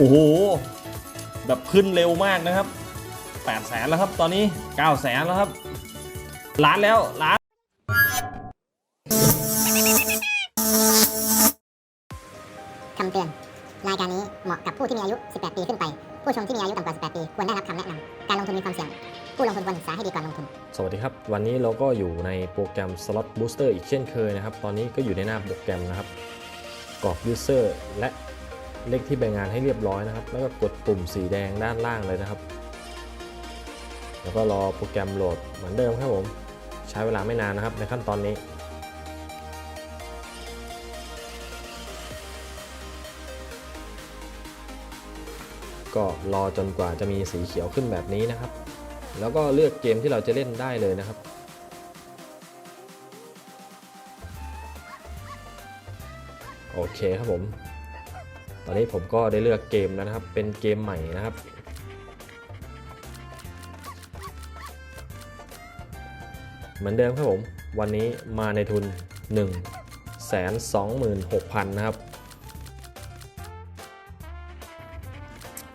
โอ้โห แบบขึ้นเร็วมากนะครับ8แสนแล้วครับ ตอนนี้9แสนแล้วครับ ล้านแล้วล้าน คำเตือน รายการนี้เหมาะกับผู้ที่มีอายุ 18 ปีขึ้นไป ผู้ชมที่มีอายุต่ำกว่า 18 ปี ควรได้รับคำแนะนำ การลงทุนมีความเสี่ยง ผู้ลงทุนควรศึกษาให้ดีก่อนลงทุน สวัสดีครับ วันนี้เราก็อยู่ในโปรแกรม Slot Booster อีกเช่นเคยนะครับ ตอนนี้ก็อยู่ในหน้าโปรแกรมนะครับกรอก User และ เลขที่ใบงานให้เรียบร้อยนะครับ แล้วก็กดปุ่มสีแดงด้านล่างเลยนะครับ แล้วก็รอโปรแกรมโหลดเหมือนเดิมครับผมใช้เวลาไม่นานนะครับ ในขั้นตอนนี้ก็รอจนกว่าจะมีสีเขียวขึ้นแบบนี้นะครับ แล้วก็เลือกเกมที่เราจะเล่นได้เลยนะครับ โอเคครับผม อนนี้ผมก็ได้เลือกเกมแล้วนะครับ เป็นเกมใหม่นะครับ เหมือนเดิมครับผม วันนี้มาในทุน 1 2 6 0 0 0 นะครับ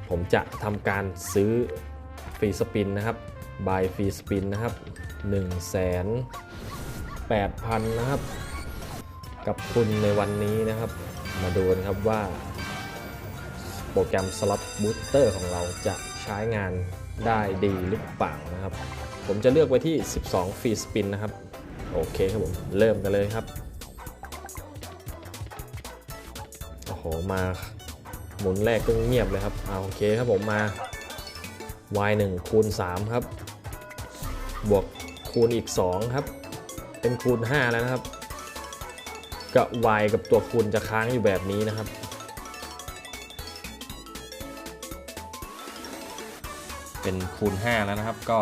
ผมจะทำการซื้อฟรีสปินนะครับบายฟรีสปินนะครับ1 8 0 0 0 นะครับ กับคุณในวันนี้นะครับ มาดูกันครับว่า โปรแกรม Slot Booster ของเราจะใช้งานได้ดีหรือเปล่านะครับ ผมจะเลือกไว้ที่ 12ฟรีสปินนะครับ โอเคครับผม เริ่มกันเลยครับ โอ้โห มาหมุนแรกก็เงียบเลยครับเอาโอเคครับผมมา y 1 คูณ 3 ครับ บวกคูณอีก 2 ครับ เป็นคูณ 5 แล้วนะครับกับ y กับตัวคูณจะค้างอยู่แบบนี้นะครับ เป็นคูณ 5 แล้วนะครับ ก็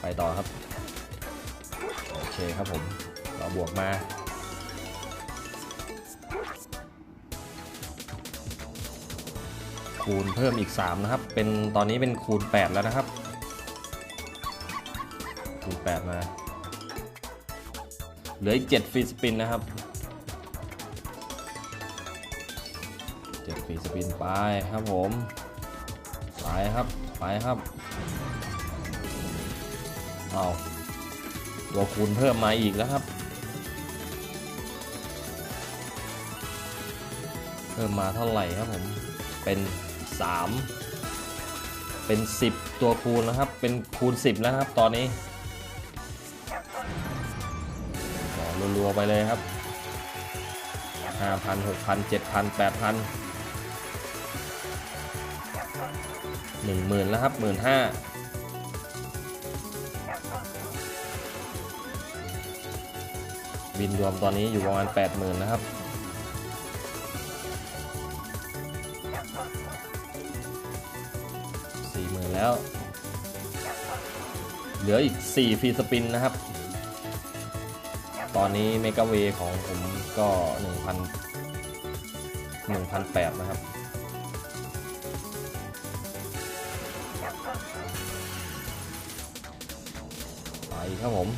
ไปต่อครับ โอเคครับผม เราบวกมา คูณเพิ่มอีก 3 นะครับ เป็นตอนนี้เป็นคูณ 8 แล้วนะครับ คูณ 8 มาเหลืออีก7ฟรีสปินนะครับ7ฟรีสปินไปครับผมไปครับ ไปครับเอาตัวคูณเพิ่มมาอีกแล้วครับ เพิ่มมาเท่าไหร่ครับผม เป็น 3 เป็น 10 ตัวคูณนะครับ เป็นคูณ 10 แล้วครับ ตอนนี้รัวๆไปเลยครับ 5,000 6,000 7,000 8,000 10,000แล้วครับ15,000บินรวมตอนนี้อยู่ประมาณ80,000นนะครับสี่หมื่นแล้ว เหลืออีก4ฟรีสปินนะครับ ตอนนี้เมกาเวของผมก็1,000 1,800นะครับ ครับผม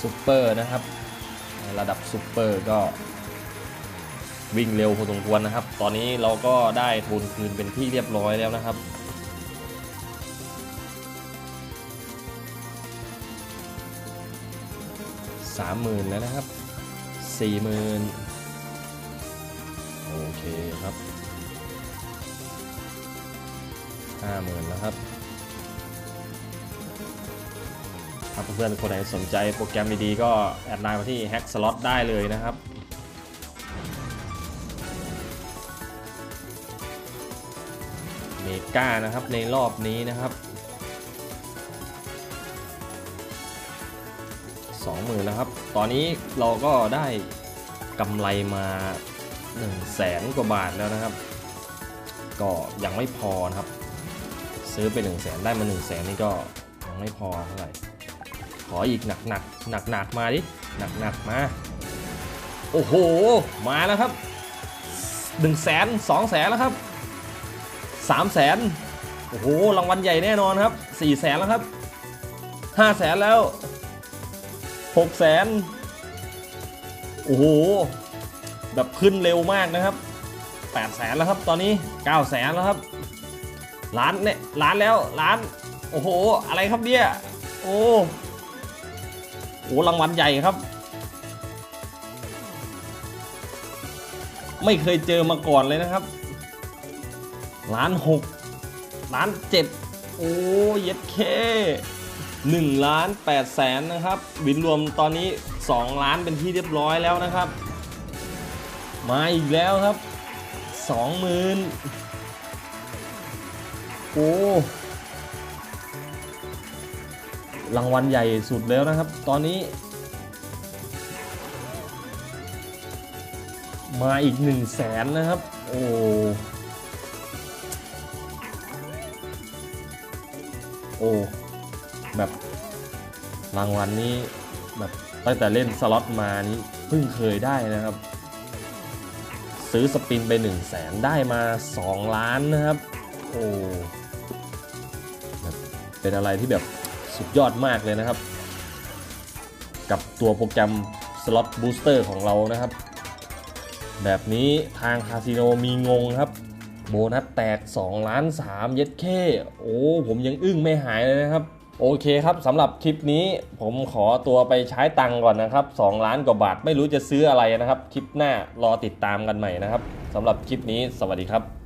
ซูเปอร์นะครับ ระดับซูเปอร์ก็วิ่งเร็วพอสมควรนะครับ ตอนนี้เราก็ได้ทุนคืนเป็นที่เรียบร้อยแล้วนะครับ สามหมื่นแล้วนะครับ สี่หมื่นโอเคครับ ห้าหมื่นแล้วครับถ้าเพื่อนๆคนไหนสนใจโปรแกรมดีๆก็แอดไลน์มาที่ Hack Slot ได้เลยนะครับเมกานะครับในรอบนี้นะครับ20,000แล้วครับ ตอนนี้เราก็ได้กำไรมา1 0 0 0 0แสนกว่าบาทแล้วนะครับ ก็ยังไม่พอนะครับ ซื้อไป1 0 0 0 0แสนได้มา1 0 0 0 0แสนนี่ก็ยังไม่พอเท่าไหร่ ขออีกหนักหนักหนักหนักมาดิ หนักหนักมา โอ้โห มาแล้วครับ1 0 0 0 0แสนสองแสนแล้วครับสามแสนโอ้โห รางวัลใหญ่แน่นอนครับสี่แสนแล้วครับห้าแสนแล้วหกแสนโอ้โห แบบขึ้นเร็วมากนะครับ8 0 0แสนแล้วครับตอนนี้ 9 0 0แสนแล้วครับ ล้านเนี่ยล้านแล้วล้าน โอ้โห อะไรครับเนี่ย โอ้โหรางวัลใหญ่ครับ ไม่เคยเจอมาก่อนเลยนะครับล้านหกล้านเจ็ดโอ้เย็ดเคหนึ่งล้านแปดแสนนะครับบินรวมตอนนี้2ล้านเป็นที่เรียบร้อยแล้วนะครับ มาอีกแล้วครับสองหมื่น โอ้รางวัลใหญ่สุดแล้วนะครับ ตอนนี้ มาอีก1นึ่งแสนนะครับ โอ้โอ้แบบรางวัลนี้แบบตั้งแต่เล่นสล็อตมานี้เพิ่งเคยได้นะครับ ซื้อสปินไป1นึ่งแสนได้มา 2 ล้านนะครับ โอ้ เป็นอะไรที่แบบสุดยอดมากเลยนะครับ กับตัวโปรแกรมสล็อตบูสเตอร์ของเรานะครับ แบบนี้ทางคาสิโนมีงงครับ โบนัสแตก 2 ล้าน3เย็ดแค่โอ้ผมยังอึ้งไม่หายเลยนะครับ โอเคครับสำหรับคลิปนี้ผมขอตัวไปใช้ตังก่อนนะครับ 2 ล้านกว่าบาทไม่รู้จะซื้ออะไรนะครับ คลิปหน้ารอติดตามกันใหม่นะครับสำหรับคลิปนี้สวัสดีครับ